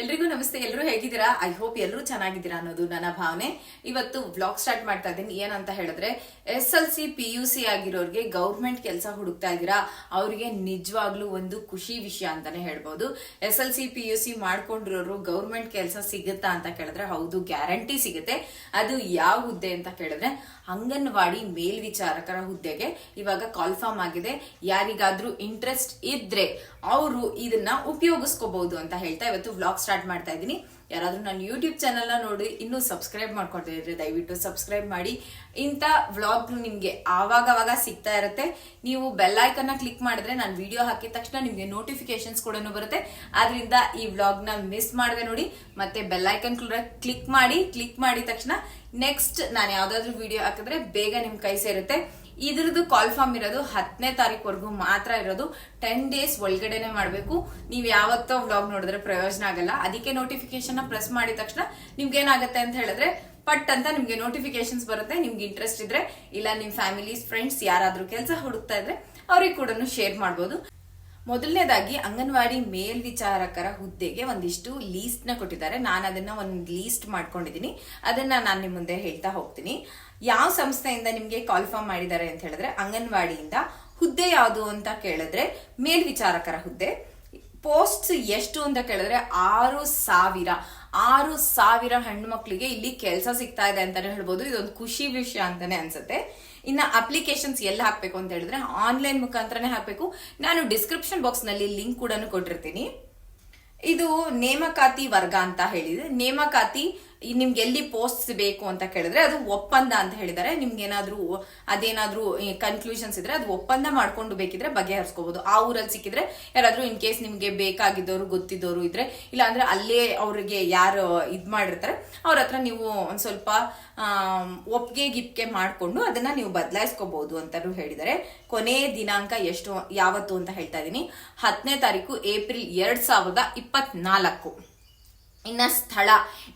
ಎಲ್ರಿಗೂ ನಮಸ್ತೆ. ಎಲ್ಲರೂ ಹೇಗಿದ್ದೀರಾ? ಐ ಹೋಪ್ ಎಲ್ಲರೂ ಚೆನ್ನಾಗಿದ್ದೀರಾ ಅನ್ನೋದು ನನ್ನ ಭಾವನೆ. ಇವತ್ತು ವ್ಲಾಗ್ ಸ್ಟಾರ್ಟ್ ಮಾಡ್ತಾ ಇದ್ದೀನಿ. ಏನಂತ ಹೇಳಿದ್ರೆ S L C P U C ಆಗಿರೋರಿಗೆ government ಕೆಲಸ ಹುಡುಕ್ತಾ ಇದ್ದೀರಾ, ಅವರಿಗೆ ನಿಜವಾಗ್ಲೂ ಒಂದು ಖುಷಿ ವಿಷಯ ಅಂತಾನೆ ಹೇಳ್ಬೋದು. S L C P U C ಮಾಡ್ಕೊಂಡಿರೋರು government ಕೆಲಸ ಸಿಗುತ್ತಾ ಅಂತ ಕೇಳಿದ್ರೆ, ಹೌದು ಗ್ಯಾರಂಟಿ ಸಿಗುತ್ತೆ. ಅದು ಯಾವ ಹುದ್ದೆ ಅಂತ ಕೇಳಿದ್ರೆ, ಅಂಗನವಾಡಿ ಮೇಲ್ವಿಚಾರಕರ ಹುದ್ದೆಗೆ ಇವಾಗ ಕಾಲ್ಫಾರ್ಮ್ ಆಗಿದೆ. ಯಾರಿಗಾದ್ರೂ ಇಂಟ್ರೆಸ್ಟ್ ಇದ್ರೆ, ಅವರು ಇದನ್ನ ಉಪಯೋಗಿಸ್ಕೋಬಹುದು ಅಂತ ಹೇಳ್ತಾ ಇವತ್ತು ವ್ಲಾಗ್ ಸ್ಟಾರ್ಟ್ ಮಾಡ್ತಾ ಇದ್ದೀನಿ. ಯಾರಾದರೂ ನನ್ನ ಯೂಟ್ಯೂಬ್ ಚಾನೆಲ್ನ ನೋಡಿ, ಇನ್ನೂ ಸಬ್ಸ್ಕ್ರೈಬ್ ಮಾಡ್ಕೊಳ್ತಾ ಇದ್ರೆ ದಯವಿಟ್ಟು ಸಬ್ಸ್ಕ್ರೈಬ್ ಮಾಡಿ. ಇಂಥ ವ್ಲಾಗ್ ನಿಮಗೆ ಆವಾಗವಾಗ ಸಿಗ್ತಾ ಇರುತ್ತೆ. ನೀವು ಬೆಲ್ ಐಕನ್ನ ಕ್ಲಿಕ್ ಮಾಡಿದ್ರೆ ನಾನು ವಿಡಿಯೋ ಹಾಕಿದ ತಕ್ಷಣ ನಿಮಗೆ ನೋಟಿಫಿಕೇಶನ್ಸ್ ಕೂಡ ಬರುತ್ತೆ. ಆದ್ರಿಂದ ಈ ವ್ಲಾಗ್ನ ಮಿಸ್ ಮಾಡದೆ ನೋಡಿ. ಮತ್ತೆ ಬೆಲ್ ಐಕನ್ ಕ್ಲಿಕ್ ಮಾಡಿ ಕ್ಲಿಕ್ ಮಾಡಿದ ತಕ್ಷಣ ನೆಕ್ಸ್ಟ್ ನಾನು ಯಾವ್ದಾದ್ರು ವಿಡಿಯೋ ಹಾಕಿದ್ರೆ ಬೇಗ ನಿಮ್ಮ ಕೈ ಸೇರುತ್ತೆ. ಇದ್ರದ್ದು ಕಾಲ್ ಫಾರ್ಮ್ ಇರೋದು ಹತ್ತನೇ ತಾರೀಕುವರೆಗೂ ಮಾತ್ರ ಇರೋದು. ಟೆನ್ ಡೇಸ್ ಒಳಗಡೆನೆ ಮಾಡಬೇಕು. ನೀವು ಯಾವತ್ತೋ ವ್ಲಾಗ್ ನೋಡಿದ್ರೆ ಪ್ರಯೋಜನ ಆಗಲ್ಲ. ಅದಕ್ಕೆ ನೋಟಿಫಿಕೇಶನ್ ಪ್ರೆಸ್ ಮಾಡಿದ ತಕ್ಷಣ ನಿಮ್ಗೆ ಏನಾಗುತ್ತೆ ಅಂತ ಹೇಳಿದ್ರೆ ಪಟ್ ಅಂತ ನಿಮ್ಗೆ ನೋಟಿಫಿಕೇಶನ್ಸ್ ಬರುತ್ತೆ. ನಿಮ್ಗೆ ಇಂಟ್ರೆಸ್ಟ್ ಇದ್ರೆ, ಇಲ್ಲ ನಿಮ್ ಫ್ಯಾಮಿಲೀಸ್ ಫ್ರೆಂಡ್ಸ್ ಯಾರಾದ್ರೂ ಕೆಲಸ ಹುಡುಕ್ತಾ ಇದ್ರೆ ಅವ್ರಿಗೆ ಕೂಡ ಶೇರ್ ಮಾಡ್ಬೋದು. ಮೊದಲನೇದಾಗಿ ಅಂಗನವಾಡಿ ಮೇಲ್ವಿಚಾರಕರ ಹುದ್ದೆಗೆ ಒಂದಿಷ್ಟು ಲೀಸ್ಟ್ನ ಕೊಟ್ಟಿದ್ದಾರೆ. ನಾನು ಅದನ್ನ ಒಂದು ಲೀಸ್ಟ್ ಮಾಡ್ಕೊಂಡಿದ್ದೀನಿ ಅದನ್ನ ನಾನು ನಿಮ್ಮ ಮುಂದೆ ಹೇಳ್ತಾ ಹೋಗ್ತೀನಿ. ಯಾವ ಸಂಸ್ಥೆಯಿಂದ ನಿಮ್ಗೆ ಕಾಲ್ಫಾರ್ಮ್ ಮಾಡಿದ್ದಾರೆ ಅಂತ ಹೇಳಿದ್ರೆ ಅಂಗನವಾಡಿಯಿಂದ. ಹುದ್ದೆ ಯಾವುದು ಅಂತ ಕೇಳಿದ್ರೆ ಮೇಲ್ವಿಚಾರಕರ ಹುದ್ದೆ. ಪೋಸ್ಟ್ ಎಷ್ಟು ಅಂತ ಕೇಳಿದ್ರೆ ಆರು ಸಾವಿರ. ಆರು ಸಾವಿರ ಹೆಣ್ಮಕ್ಳಿಗೆ ಇಲ್ಲಿ ಕೆಲಸ ಸಿಗ್ತಾ ಇದೆ ಅಂತಾನೆ ಹೇಳ್ಬೋದು. ಇದೊಂದು ಖುಷಿ ವಿಷಯ ಅಂತಾನೆ ಅನ್ಸುತ್ತೆ. ಇನ್ನ ಅಪ್ಲಿಕೇಶನ್ಸ್ ಎಲ್ಲ ಹಾಕಬೇಕು ಅಂತ ಹೇಳಿದ್ರೆ ಆನ್ಲೈನ್ ಮುಖಾಂತರನೇ ಹಾಕಬೇಕು. ನಾನು ಡಿಸ್ಕ್ರಿಪ್ಷನ್ ಬಾಕ್ಸ್ನಲ್ಲಿ ಲಿಂಕ್ ಕೂಡ ಕೊಟ್ಟಿರ್ತೀನಿ. ಇದು ನೇಮಕಾತಿ ವರ್ಗ ಅಂತ ಹೇಳಿದೆ. ನೇಮಕಾತಿ ನಿಮ್ಗೆ ಎಲ್ಲಿ ಪೋಸ್ಟ್ ಬೇಕು ಅಂತ ಕೇಳಿದ್ರೆ ಅದು ಒಪ್ಪಂದ ಅಂತ ಹೇಳಿದ್ದಾರೆ. ನಿಮ್ಗೆ ಏನಾದ್ರೂ ಅದೇನಾದ್ರೂ ಕನ್ಕ್ಲೂಷನ್ಸ್ ಇದ್ರೆ ಅದು ಒಪ್ಪಂದ ಮಾಡ್ಕೊಂಡು ಬೇಕಿದ್ರೆ ಬಗೆಹರಿಸ್ಕೋಬಹುದು ಆ ಊರಲ್ಲಿ ಸಿಕ್ಕಿದ್ರೆ ಯಾರಾದ್ರೂ ಇನ್ ಕೇಸ್ ನಿಮ್ಗೆ ಬೇಕಾಗಿದ್ದವರು, ಗೊತ್ತಿದ್ದವರು ಇದ್ರೆ ಇಲ್ಲ ಅಂದ್ರೆ ಅಲ್ಲೇ ಅವ್ರಿಗೆ ಯಾರು ಇದ್ ಮಾಡಿರ್ತಾರೆ, ಅವ್ರ ಹತ್ರ ನೀವು ಒಂದ್ ಸ್ವಲ್ಪ ಒಪ್ಪಿಗೆ ಗಿಪ್ಗೆ ಮಾಡ್ಕೊಂಡು ಅದನ್ನ ನೀವು ಬದಲಾಯಿಸ್ಕೋಬಹುದು ಅಂತಲೂ ಹೇಳಿದ್ದಾರೆ. ಕೊನೆ ದಿನಾಂಕ ಎಷ್ಟು, ಯಾವತ್ತು ಅಂತ ಹೇಳ್ತಾ ಇದೀನಿ ಹತ್ತನೇ ತಾರೀಕು ಏಪ್ರಿಲ್ ಎರಡ್ ಸಾವಿರದ ಇಪ್ಪತ್ನಾಲ್ಕು. ಇನ್ನ ಸ್ಥಳ.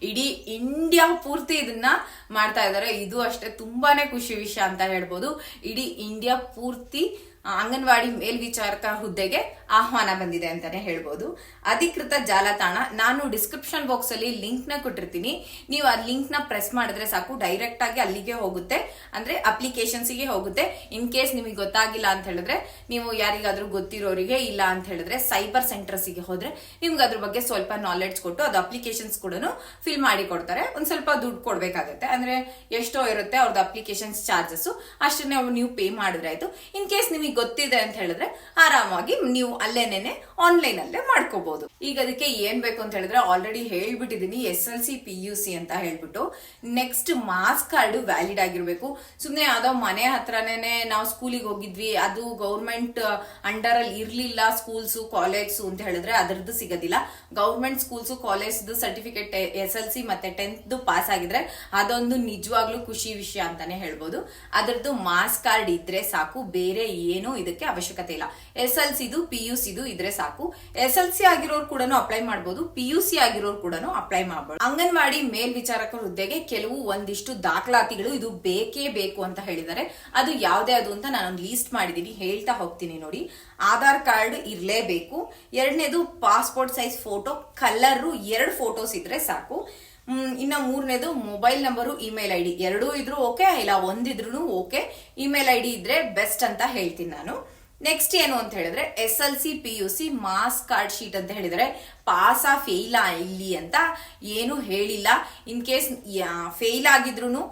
ಇಡೀ ಇಂಡಿಯಾ ಪೂರ್ತಿ ಇದನ್ನ ಮಾಡ್ತಾ ಇದ್ದಾರೆ ಇದು ಅಷ್ಟೇ ತುಂಬಾನೇ ಖುಷಿ ವಿಷಯ ಅಂತ ಹೇಳ್ಬೋದು. ಇಡೀ ಇಂಡಿಯಾ ಪೂರ್ತಿ ಅಂಗನವಾಡಿ ಮೇಲ್ವಿಚಾರಕ ಹುದ್ದೆಗೆ ಆಹ್ವಾನ ಬಂದಿದೆ ಅಂತಾನೆ ಹೇಳ್ಬೋದು. ಅಧಿಕೃತ ಜಾಲತಾಣ, ನಾನು ಡಿಸ್ಕ್ರಿಪ್ಷನ್ ಬಾಕ್ಸ್ ಅಲ್ಲಿ ಲಿಂಕ್ನ ಕೊಟ್ಟಿರ್ತೀನಿ. ನೀವು ಆ ಲಿಂಕ್ನ ಪ್ರೆಸ್ ಮಾಡಿದ್ರೆ ಸಾಕು ಡೈರೆಕ್ಟ್ ಆಗಿ ಅಲ್ಲಿಗೆ ಹೋಗುತ್ತೆ. ಅಂದ್ರೆ ಅಪ್ಲಿಕೇಶನ್ಸ್ಗೆ ಹೋಗುತ್ತೆ. ಇನ್ ಕೇಸ್ ನಿಮಗೆ ಗೊತ್ತಾಗಿಲ್ಲ ಅಂತ ಹೇಳಿದ್ರೆ, ನೀವು ಯಾರಿಗಾದ್ರೂ ಗೊತ್ತಿರೋರಿಗೆ ಇಲ್ಲ ಅಂತ ಹೇಳಿದ್ರೆ ಸೈಬರ್ ಸೆಂಟರ್ಸ್ಗೆ ಹೋದ್ರೆ ನಿಮ್ಗೆ ಅದ್ರ ಬಗ್ಗೆ ಸ್ವಲ್ಪ ನಾಲೆಡ್ಜ್ ಕೊಟ್ಟು ಅದು ಅಪ್ಲಿಕೇಶನ್ಸ್ ಕೂಡ ಫಿಲ್ ಮಾಡಿ ಕೊಡ್ತಾರೆ. ಒಂದ್ ಸ್ವಲ್ಪ ದುಡ್ಡು ಕೊಡ್ಬೇಕಾಗತ್ತೆ. ಅಂದ್ರೆ ಎಷ್ಟೋ ಇರುತ್ತೆ ಅವ್ರದ್ದು ಅಪ್ಲಿಕೇಶನ್ಸ್ ಚಾರ್ಜಸ್ ಅಷ್ಟನ್ನೇ ನೀವು ಪೇ ಮಾಡಿದ್ರೆ ಆಯ್ತು. ಇನ್ ಕೇಸ್ ನಿಮಗೆ ಗೊತ್ತಿದೆ ಅಂತ ಹೇಳಿದ್ರೆ ಆರಾಮಾಗಿ ನೀವು ಅಲ್ಲೇನೆ ಆನ್ಲೈನ್ ಅಲ್ಲೇ ಮಾಡ್ಕೋಬಹುದು ಈಗ ಅದಕ್ಕೆ ಏನ್ ಬೇಕು ಅಂತ ಹೇಳಿದ್ರೆ already ಹೇಳ್ಬಿಟ್ಟಿದೀನಿ S L C, P U C ಅಂತ ಹೇಳ್ಬಿಟ್ಟು. ನೆಕ್ಸ್ಟ್ ಮಾಸ್ ಕಾರ್ಡ್ ವ್ಯಾಲಿಡ್ ಆಗಿರ್ಬೇಕು. ಸುಮ್ನೆ ಯಾವ್ದೋ ಮನೆ ಹತ್ರನೇ ನಾವು ಸ್ಕೂಲಿಗೆ ಹೋಗಿದ್ವಿ, ಅದು ಗೌರ್ಮೆಂಟ್ ಅಂಡರ್ ಅಲ್ಲಿ ಇರ್ಲಿಲ್ಲ ಸ್ಕೂಲ್ಸ್ ಕಾಲೇಜ್ ಅಂತ ಹೇಳಿದ್ರೆ ಅದರದ್ದು ಸಿಗೋದಿಲ್ಲ. Government schools college certificate S L C ಮತ್ತೆ ಟೆಂತ್ ಪಾಸ್ ಆಗಿದ್ರೆ ಅದೊಂದು ನಿಜವಾಗ್ಲೂ ಖುಷಿ ವಿಷಯ ಅಂತಾನೆ ಹೇಳ್ಬೋದು. ಅದರದ್ದು ಮಾಸ್ ಕಾರ್ಡ್ ಇದ್ರೆ ಸಾಕು, ಬೇರೆ ಏನು ಇದಕ್ಕೆ ಅವಶ್ಯಕತೆ ಇಲ್ಲ. ಎಸ್ ಎಲ್ ಸಿದು ಪಿ ಯು ಸಿದು ಇದ್ರೆ ಸಾಕು. ಎಸ್ ಎಲ್ ಸಿ ಆಗಿರೋರು ಕೂಡ ಅಪ್ಲೈ ಮಾಡಬಹುದು ಪಿ ಯು ಸಿ ಆಗಿರೋರು ಕೂಡ ಅಪ್ಲೈ ಮಾಡಬಹುದು ಅಂಗನವಾಡಿ ಮೇಲ್ವಿಚಾರಕ ಹುದ್ದೆಗೆ ಕೆಲವು ಒಂದಿಷ್ಟು ದಾಖಲಾತಿಗಳು ಇದು ಬೇಕೇ ಬೇಕು ಅಂತ ಹೇಳಿದ್ದಾರೆ. ಅದು ಯಾವ್ದೇ ಅದು ಅಂತ ನಾನು ಲೀಸ್ಟ್ ಮಾಡಿದೀನಿ ಹೇಳ್ತಾ ಹೋಗ್ತೀನಿ ನೋಡಿ. ಆಧಾರ್ ಕಾರ್ಡ್ ಇರ್ಲೇಬೇಕು. ಎರಡನೇದು ಪಾಸ್ಪೋರ್ಟ್ ಸೈಜ್ ಫೋಟೋ ಕಲರ್ ಎರಡು ಫೋಟೋಸ್ ಇದ್ರೆ ಸಾಕು. ಇನ್ನ ಮೂರನೇದು mobile number email I D ಎರಡೂ ಇದ್ರು ಓಕೆ ಇಲ್ಲ ಒಂದಿದ್ರು ಓಕೆ ಇಮೇಲ್ ಐ ಡಿ ಇದ್ರೆ ಬೆಸ್ಟ್ ಅಂತ ಹೇಳ್ತೀನಿ ನಾನು. ನೆಕ್ಸ್ಟ್ ಏನು ಅಂತ ಹೇಳಿದ್ರೆ S L C P U C marks card sheet ಅಂತ ಹೇಳಿದರೆ ಪಾಸ ಫೇಲ್ ಇಲ್ಲಿ ಅಂತ ಏನು ಹೇಳಿಲ್ಲ. ಇನ್ ಕೇಸ್ ಫೇಲ್ ಆಗಿದ್ರು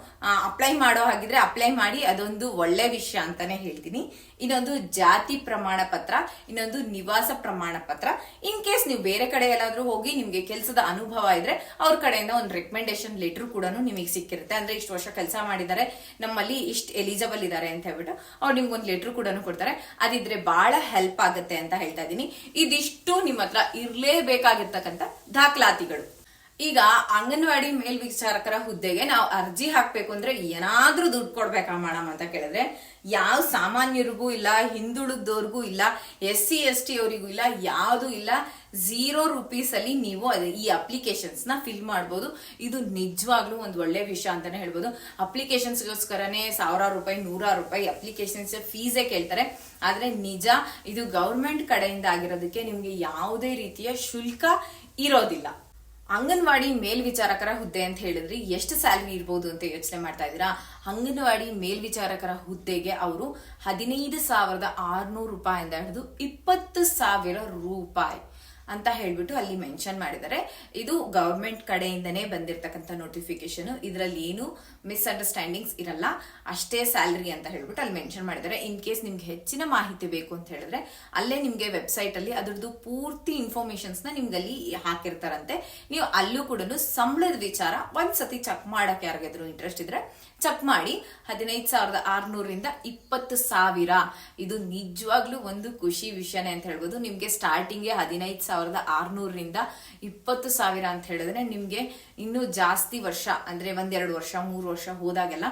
ಅಪ್ಲೈ ಮಾಡೋ ಹಾಗಿದ್ರೆ ಅಪ್ಲೈ ಮಾಡಿ, ಅದೊಂದು ಒಳ್ಳೆ ವಿಷಯ ಅಂತಾನೆ ಹೇಳ್ತೀನಿ. ಇನ್ನೊಂದು ಜಾತಿ ಪ್ರಮಾಣ ಪತ್ರ, ಇನ್ನೊಂದು ನಿವಾಸ ಪ್ರಮಾಣ ಪತ್ರ. ಇನ್ ಕೇಸ್ ನೀವು ಬೇರೆ ಕಡೆ ಎಲ್ಲಾದ್ರೂ ಹೋಗಿ ನಿಮ್ಗೆ ಕೆಲಸದ ಅನುಭವ ಇದ್ರೆ, ಅವ್ರ ಕಡೆಯಿಂದ ಒಂದು ರೆಕಮೆಂಡೇಶನ್ ಲೆಟರ್ ಕೂಡ ನಿಮಗೆ ಸಿಕ್ಕಿರುತ್ತೆ. ಅಂದ್ರೆ ಇಷ್ಟು ವರ್ಷ ಕೆಲಸ ಮಾಡಿದ್ದಾರೆ, ನಮ್ಮಲ್ಲಿ ಇಷ್ಟು ಎಲಿಜಿಬಲ್ ಇದ್ದಾರೆ ಅಂತ ಹೇಳ್ಬಿಟ್ಟು ಅವ್ರು ನಿಮ್ಗೆ ಒಂದು ಲೆಟರ್ ಕೂಡ ಕೊಡ್ತಾರೆ. ಅದಿದ್ರೆ ಬಹಳ ಹೆಲ್ಪ್ ಆಗುತ್ತೆ ಅಂತ ಹೇಳ್ತಾ ಇದ್ದೀನಿ ಇದಿಷ್ಟು ನಿಮ್ಮ ಹತ್ರ ಇರ್ಲೇಬೇಕಾಗಿರ್ತಕ್ಕಂಥ ದಾಖಲಾತಿಗಳು. ಈಗ ಅಂಗನವಾಡಿ ಮೇಲ್ವಿಚಾರಕರ ಹುದ್ದೆಗೆ ನಾವು ಅರ್ಜಿ ಹಾಕ್ಬೇಕು ಅಂದ್ರೆ ಏನಾದ್ರೂ ದುಡ್ಡು ಕೊಡ್ಬೇಕಾ ಮೇಡಮ್ ಅಂತ ಕೇಳಿದ್ರೆ, ಯಾವ ಸಾಮಾನ್ಯರಿಗೂ ಇಲ್ಲ ಹಿಂದುಳಿದವ್ರಿಗೂ ಇಲ್ಲ ಎಸ್ ಸಿ ಎಸ್ ಟಿ ಅವರಿಗೂ ಇಲ್ಲ, ಯಾವುದು ಇಲ್ಲ ಝೀರೋ ರುಪೀಸ್ ಅಲ್ಲಿ ನೀವು ಈ ಅಪ್ಲಿಕೇಶನ್ಸ್ನ ಫಿಲ್ ಮಾಡ್ಬೋದು. ಇದು ನಿಜವಾಗ್ಲೂ ಒಂದು ಒಳ್ಳೆ ವಿಷಯ ಅಂತಾನೆ ಹೇಳ್ಬೋದು. ಅಪ್ಲಿಕೇಶನ್ಸ್ಗೋಸ್ಕರನೇ ಸಾವಿರಾರು ರೂಪಾಯಿ, ನೂರಾರು ರೂಪಾಯಿ ಅಪ್ಲಿಕೇಶನ್ಸ್ ಫೀಸೇ ಕೇಳ್ತಾರೆ. ಆದ್ರೆ ನಿಜ, ಇದು ಗೌರ್ಮೆಂಟ್ ಕಡೆಯಿಂದ ಆಗಿರೋದಕ್ಕೆ ನಿಮ್ಗೆ ಯಾವುದೇ ರೀತಿಯ ಶುಲ್ಕ ಇರೋದಿಲ್ಲ. ಅಂಗನವಾಡಿ ಮೇಲ್ವಿಚಾರಕರ ಹುದ್ದೆ ಅಂತ ಹೇಳಿದ್ರೆ ಎಷ್ಟು ಸ್ಯಾಲರಿ ಇರ್ಬೋದು ಅಂತ ಯೋಚನೆ ಮಾಡ್ತಾ ಇದ್ದೀರಾ? ಅಂಗನವಾಡಿ ಮೇಲ್ವಿಚಾರಕರ ಹುದ್ದೆಗೆ ಅವರು ಹದಿನೈದು ಸಾವಿರದ ಆರ್ನೂರು ರೂಪಾಯಿಂದ ಹಿಡಿದು ಇಪ್ಪತ್ತು ಸಾವಿರ ರೂಪಾಯಿ. ಅಂತ ಹೇಳ್ಬಿಟ್ಟು ಅಲ್ಲಿ ಮೆನ್ಷನ್ ಮಾಡಿದ್ದಾರೆ. ಇದು ಗವರ್ಮೆಂಟ್ ಕಡೆಯಿಂದನೇ ಬಂದಿರತಕ್ಕಂತ ನೋಟಿಫಿಕೇಶನ್ ಇದರಲ್ಲಿ ಏನು ಮಿಸ್ಅಂಡರ್ಸ್ಟ್ಯಾಂಡಿಂಗ್ಸ್ ಇರಲ್ಲ. ಅಷ್ಟೇ ಸ್ಯಾಲರಿ ಅಂತ ಹೇಳ್ಬಿಟ್ಟು ಅಲ್ಲಿ ಮೆನ್ಷನ್ ಮಾಡಿದ್ದಾರೆ. ಇನ್ ಕೇಸ್ ನಿಮ್ಗೆ ಹೆಚ್ಚಿನ ಮಾಹಿತಿ ಬೇಕು ಅಂತ ಹೇಳಿದ್ರೆ, ಅಲ್ಲೇ ನಿಮ್ಗೆ ವೆಬ್ಸೈಟ್ ಅಲ್ಲಿ ಅದ್ರದ್ದು ಪೂರ್ತಿ ಇನ್ಫಾರ್ಮೇಶನ್ಸ್ನ ನಿಮ್ಗೆ ಅಲ್ಲಿ ಹಾಕಿರ್ತಾರಂತೆ. ನೀವು ಅಲ್ಲೂ ಕೂಡ ಸಂಬಳದ ವಿಚಾರ ಒಂದ್ಸತಿ ಚೆಕ್ ಮಾಡಕ್ಕೆ ಯಾರಿಗಾದ್ರು ಇಂಟ್ರೆಸ್ಟ್ ಇದ್ರೆ ಚೆಕ್ ಮಾಡಿ ಹದಿನೈದು ಸಾವಿರದ ಆರ್ನೂರಿಂದ ಇಪ್ಪತ್ತು ಸಾವಿರ. ಇದು ನಿಜವಾಗ್ಲೂ ಒಂದು ಖುಷಿ ವಿಷಯನೇ ಅಂತ ಹೇಳ್ಬೋದು. ನಿಮಗೆ ಸ್ಟಾರ್ಟಿಂಗ್ಗೆ ಹದಿನೈದು ಸಾವಿರದ ಆರ್ನೂರರಿಂದ ಇಪ್ಪತ್ತು ಸಾವಿರ ಅಂತ ಹೇಳಿದ್ರೆ ನಿಮಗೆ ಇನ್ನೂ ಜಾಸ್ತಿ ವರ್ಷ, ಅಂದರೆ ಒಂದೆರಡು ವರ್ಷ, ಮೂರು ವರ್ಷ ಹೋದಾಗೆಲ್ಲ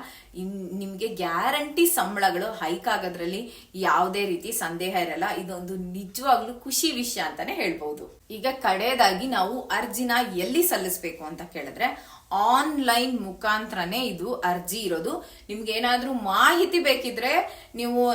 ನಿಮ್ಗೆ ಗ್ಯಾರಂಟಿ ಸಂಬಳಗಳು ಹೈಕ್ ಆಗೋದ್ರಲ್ಲಿ ಯಾವುದೇ ರೀತಿ ಸಂದೇಹ ಇರಲ್ಲ. ಇದೊಂದು ನಿಜವಾಗ್ಲೂ ಖುಷಿ ವಿಷಯ ಅಂತಾನೆ ಹೇಳ್ಬಹುದು ಈಗ ಕಡೆಯದಾಗಿ ನಾವು ಅರ್ಜಿನ ಎಲ್ಲಿ ಸಲ್ಲಿಸಬೇಕು ಅಂತ ಕೇಳಿದ್ರೆ, ಆನ್ಲೈನ್ ಮುಖಾಂತರನೇ ಇದು ಅರ್ಜಿ ಇರೋದು. ನಿಮ್ಗೆ ಏನಾದ್ರೂ ಮಾಹಿತಿ ಬೇಕಿದ್ರೆ ನೀವು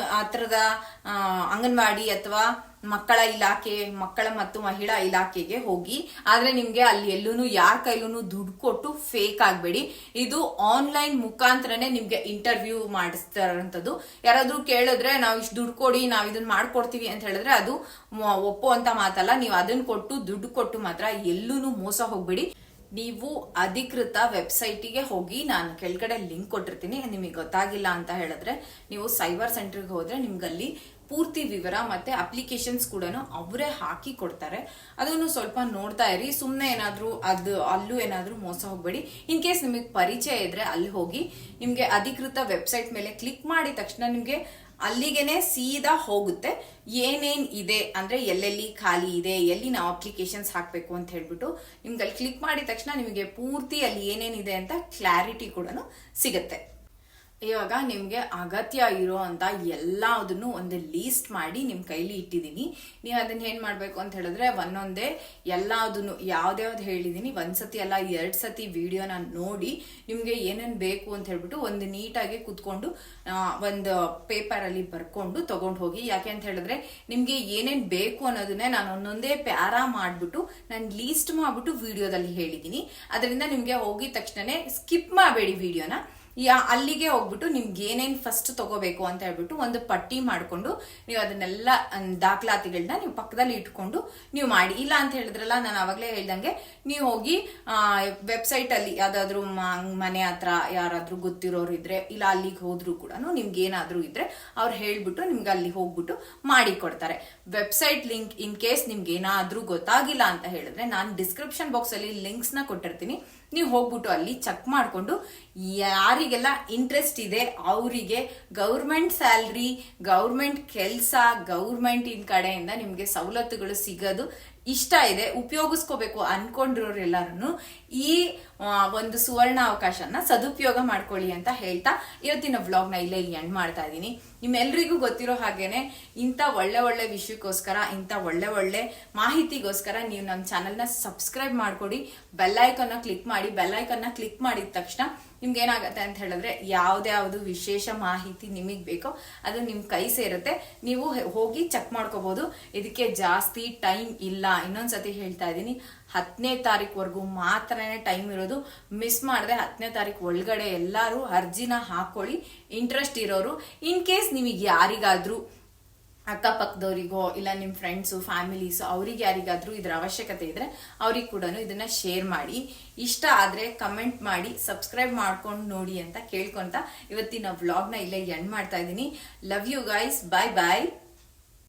ಆ, ಅಂಗನವಾಡಿ ಅಥವಾ ಮಕ್ಕಳ ಇಲಾಖೆ, ಮಕ್ಕಳ ಮತ್ತು ಮಹಿಳಾ ಇಲಾಖೆಗೆ ಹೋಗಿ. ಆದ್ರೆ ನಿಮ್ಗೆ ಅಲ್ಲಿ ಎಲ್ಲೂ ಯಾರ ಕೈಲೂ ದುಡ್ಡು ಕೊಟ್ಟು ಫೇಕ್ ಆಗಬೇಡಿ. ಇದು ಆನ್ಲೈನ್ ಮುಖಾಂತರನೇ ನಿಮ್ಗೆ ಇಂಟರ್ವ್ಯೂ ಮಾಡಿಸ್ತಾರಂಥದ್ದು. ಯಾರಾದ್ರೂ ಕೇಳಿದ್ರೆ ನಾವು ಇಷ್ಟು ದುಡ್ಡು ಕೊಡಿ, ನಾವು ಇದನ್ನ ಮಾಡ್ಕೊಡ್ತೀವಿ ಅಂತ ಹೇಳಿದ್ರೆ ಅದು ಒಪ್ಪೋ ಒಪ್ಪುವಂತ ಮಾತಲ್ಲ. ನೀವು ಅದನ್ನ ಕೊಟ್ಟು ದುಡ್ಡು ಕೊಟ್ಟು ಮಾತ್ರ ಎಲ್ಲೂ ಮೋಸ ಹೋಗ್ಬೇಡಿ. ನೀವು ಅಧಿಕೃತ ವೆಬ್ಸೈಟಿಗೆ ಹೋಗಿ, ನಾನು ಕೆಳಗಡೆ ಲಿಂಕ್ ಕೊಟ್ಟಿರ್ತೀನಿ. ನಿಮಗೆ ಗೊತ್ತಾಗಿಲ್ಲ ಅಂತ ಹೇಳಿದ್ರೆ ನೀವು ಸೈಬರ್ ಸೆಂಟರ್ಗೆ ಹೋದ್ರೆ ನಿಮ್ಗಲ್ಲಿ ಪೂರ್ತಿ ವಿವರ ಮತ್ತೆ ಅಪ್ಲಿಕೇಶನ್ಸ್ ಕೂಡ ಅವರೇ ಹಾಕಿ ಕೊಡ್ತಾರೆ. ಅದನ್ನು ಸ್ವಲ್ಪ ನೋಡ್ತಾ ಇರಿ. ಸುಮ್ಮನೆ ಏನಾದರೂ ಅದು, ಅಲ್ಲೂ ಏನಾದರೂ ಮೋಸ ಹೋಗಬೇಡಿ. ಇನ್ ಕೇಸ್ ನಿಮಗೆ ಪರಿಚಯ ಇದ್ರೆ ಅಲ್ಲಿ ಹೋಗಿ, ನಿಮಗೆ ಅಧಿಕೃತ ವೆಬ್ಸೈಟ್ ಮೇಲೆ ಕ್ಲಿಕ್ ಮಾಡಿದ ತಕ್ಷಣ ನಿಮಗೆ ಅಲ್ಲಿಗೆನೆ ಸೀದಾ ಹೋಗುತ್ತೆ. ಏನೇನ್ ಇದೆ ಅಂದ್ರೆ ಎಲ್ಲೆಲ್ಲಿ ಖಾಲಿ ಇದೆ, ಎಲ್ಲಿ ನಾವು ಅಪ್ಲಿಕೇಶನ್ಸ್ ಹಾಕಬೇಕು ಅಂತ ಹೇಳ್ಬಿಟ್ಟು ನಿಮ್ಗೆ ಅಲ್ಲಿ ಕ್ಲಿಕ್ ಮಾಡಿದ ತಕ್ಷಣ ನಿಮಗೆ ಪೂರ್ತಿ ಅಲ್ಲಿ ಏನೇನಿದೆ ಅಂತ ಕ್ಲಾರಿಟಿ ಕೂಡ ಸಿಗುತ್ತೆ. ಇವಾಗ ನಿಮಗೆ ಅಗತ್ಯ ಇರೋ ಅಂತ ಎಲ್ಲದನ್ನು ಒಂದು ಲೀಸ್ಟ್ ಮಾಡಿ ನಿಮ್ಮ ಕೈಲಿ ಇಟ್ಟಿದ್ದೀನಿ. ನೀವು ಅದನ್ನ ಏನು ಮಾಡಬೇಕು ಅಂತ ಹೇಳಿದ್ರೆ ಒಂದೊಂದೇ ಎಲ್ಲದನ್ನು ಯಾವ್ದ್ಯಾವ್ದು ಹೇಳಿದೀನಿ, ಒಂದ್ಸತಿ ಅಲ್ಲ, ಎರಡು ಸತಿ ವಿಡಿಯೋನ ನೋಡಿ ನಿಮಗೆ ಏನೇನು ಬೇಕು ಅಂತ ಹೇಳ್ಬಿಟ್ಟು ಒಂದು ನೀಟಾಗಿ ಕುತ್ಕೊಂಡು ಒಂದು ಪೇಪರಲ್ಲಿ ಬರ್ಕೊಂಡು ತಗೊಂಡು ಹೋಗಿ. ಯಾಕೆ ಅಂತ ಹೇಳಿದ್ರೆ ನಿಮಗೆ ಏನೇನ್ ಬೇಕು ಅನ್ನೋದನ್ನೇ ನಾನು ಒಂದೊಂದೇ ಪ್ಯಾರಾ ಮಾಡಿಬಿಟ್ಟು ನಾನು ಲೀಸ್ಟ್ ಮಾಡ್ಬಿಟ್ಟು ವಿಡಿಯೋದಲ್ಲಿ ಹೇಳಿದೀನಿ. ಅದರಿಂದ ನಿಮಗೆ ಹೋಗಿದ ತಕ್ಷಣನೇ ಸ್ಕಿಪ್ ಮಾಡಬೇಡಿ ವಿಡಿಯೋನ ಅಲ್ಲಿಗೆ ಹೋಗ್ಬಿಟ್ಟು ನಿಮ್ಗೆ ಏನೇನ್ ಫಸ್ಟ್ ತಗೋಬೇಕು ಅಂತ ಹೇಳ್ಬಿಟ್ಟು ಒಂದು ಪಟ್ಟಿ ಮಾಡ್ಕೊಂಡು ನೀವು ಅದನ್ನೆಲ್ಲ ದಾಖಲಾತಿಗಳನ್ನ ನೀವು ಪಕ್ಕದಲ್ಲಿ ಇಟ್ಕೊಂಡು ನೀವು ಮಾಡಿ. ಇಲ್ಲ ಅಂತ ಹೇಳಿದ್ರಲ್ಲ, ನಾನು ಅವಾಗಲೇ ಹೇಳ್ದಂಗೆ, ನೀವು ಹೋಗಿ ವೆಬ್ಸೈಟ್ ಅಲ್ಲಿ ಯಾವ್ದಾದ್ರು ಮನೆ ಹತ್ರ ಯಾರಾದ್ರೂ ಗೊತ್ತಿರೋರು ಇದ್ರೆ, ಇಲ್ಲ ಅಲ್ಲಿಗೆ ಹೋದ್ರು ಕೂಡ ನಿಮ್ಗೆ ಏನಾದ್ರೂ ಇದ್ರೆ ಅವ್ರು ಹೇಳ್ಬಿಟ್ಟು ನಿಮ್ಗೆ ಅಲ್ಲಿ ಹೋಗ್ಬಿಟ್ಟು ಮಾಡಿ ಕೊಡ್ತಾರೆ. ವೆಬ್ಸೈಟ್ ಲಿಂಕ್ ಇನ್ ಕೇಸ್ ನಿಮ್ಗೆ ಏನಾದ್ರೂ ಗೊತ್ತಾಗಿಲ್ಲ ಅಂತ ಹೇಳಿದ್ರೆ, ನಾನು ಡಿಸ್ಕ್ರಿಪ್ಷನ್ ಬಾಕ್ಸ್ ಅಲ್ಲಿ ಲಿಂಕ್ಸ್ನ ಕೊಟ್ಟಿರ್ತೀನಿ. ನೀವು ಹೋಗ್ಬಿಟ್ಟು ಅಲ್ಲಿ ಚೆಕ್ ಮಾಡಿಕೊಂಡು ಯಾರಿಗೆಲ್ಲ ಇಂಟ್ರೆಸ್ಟ್ ಇದೆ ಅವರಿಗೆ ಗೌರ್ಮೆಂಟ್ ಸ್ಯಾಲ್ರಿ ಗೌರ್ಮೆಂಟ್ ಕೆಲಸ ಗೌರ್ಮೆಂಟ್ ಇನ್ ಕಡೆಯಿಂದ ನಿಮಗೆ ಸವಲತ್ತುಗಳು ಸಿಗೋದು ಇಷ್ಟ ಇದೆ, ಉಪಯೋಗಿಸ್ಕೋಬೇಕು ಅನ್ಕೊಂಡಿರೋರೆಲ್ಲರೂ ಈ ಒಂದು ಸುವರ್ಣ ಅವಕಾಶನ ಸದುಪಯೋಗ ಮಾಡ್ಕೊಳ್ಳಿ ಅಂತ ಹೇಳ್ತಾ ಇವತ್ತಿನ ವ್ಲಾಗ್ನ ಇಲ್ಲೇ ಎಂಡ್ ಮಾಡ್ತಾ ಇದ್ದೀನಿ. ನಿಮ್ಮೆಲ್ರಿಗೂ ಗೊತ್ತಿರೋ ಹಾಗೇನೆ ಇಂಥ ಒಳ್ಳೆ ಒಳ್ಳೆ ವಿಷಯಕ್ಕೋಸ್ಕರ, ಇಂಥ ಒಳ್ಳೆ ಒಳ್ಳೆ ಮಾಹಿತಿಗೋಸ್ಕರ ನೀವು ನಮ್ಮ ಚಾನಲ್ನ ಸಬ್ಸ್ಕ್ರೈಬ್ ಮಾಡ್ಕೊಡಿ. ಬೆಲ್ಲೈಕನ್ನ ಕ್ಲಿಕ್ ಮಾಡಿ. ಬೆಲ್ಲೈಕನ್ನ ಕ್ಲಿಕ್ ಮಾಡಿದ ತಕ್ಷಣ ನಿಮ್ಗೆ ಏನಾಗುತ್ತೆ ಅಂತ ಹೇಳಿದ್ರೆ ಯಾವ್ದ್ಯಾವ್ದು ವಿಶೇಷ ಮಾಹಿತಿ ನಿಮಗೆ ಬೇಕೋ ಅದು ನಿಮ್ ಕೈ ಸೇರುತ್ತೆ. ನೀವು ಹೋಗಿ ಚೆಕ್ ಮಾಡ್ಕೋಬಹುದು ಇದಕ್ಕೆ ಜಾಸ್ತಿ ಟೈಮ್ ಇಲ್ಲ. ಇನ್ನೊಂದ್ಸತಿ ಹೇಳ್ತಾ ಇದ್ದೀನಿ. ಹತ್ತನೇ ತಾರೀಕ್ವರೆಗೂ ಮಾತ್ರನೇ ಟೈಮ್ ಇರೋದು. ಮಿಸ್ ಮಾಡಿದೆ ಹತ್ತನೇ ತಾರೀಕು ಒಳಗಡೆ ಎಲ್ಲರೂ ಅರ್ಜಿನ ಹಾಕೊಳ್ಳಿ. ಇಂಟ್ರೆಸ್ಟ್ ಇರೋರು. ಇನ್ ಕೇಸ್ ನಿಮಗೆ ಯಾರಿಗಾದರೂ ಅಕ್ಕಪಕ್ಕದವರಿಗೋ, ಇಲ್ಲ ನಿಮ್ಮ ಫ್ರೆಂಡ್ಸು ಫ್ಯಾಮಿಲೀಸು ಅವ್ರಿಗೆ ಯಾರಿಗಾದರೂ ಇದರ ಅವಶ್ಯಕತೆ ಇದ್ರೆ ಅವ್ರಿಗೆ ಕೂಡ ಇದನ್ನ ಶೇರ್ ಮಾಡಿ. ಇಷ್ಟ ಆದ್ರೆ ಕಮೆಂಟ್ ಮಾಡಿ ಸಬ್ಸ್ಕ್ರೈಬ್ ಮಾಡ್ಕೊಂಡು ನೋಡಿ ಅಂತ ಕೇಳ್ಕೊಂತ ಇವತ್ತಿನ ವ್ಲಾಗ್ನ ಇಲ್ಲೇ ಎಂಡ್ ಮಾಡ್ತಾ ಇದ್ದೀನಿ. Love you guys bye bye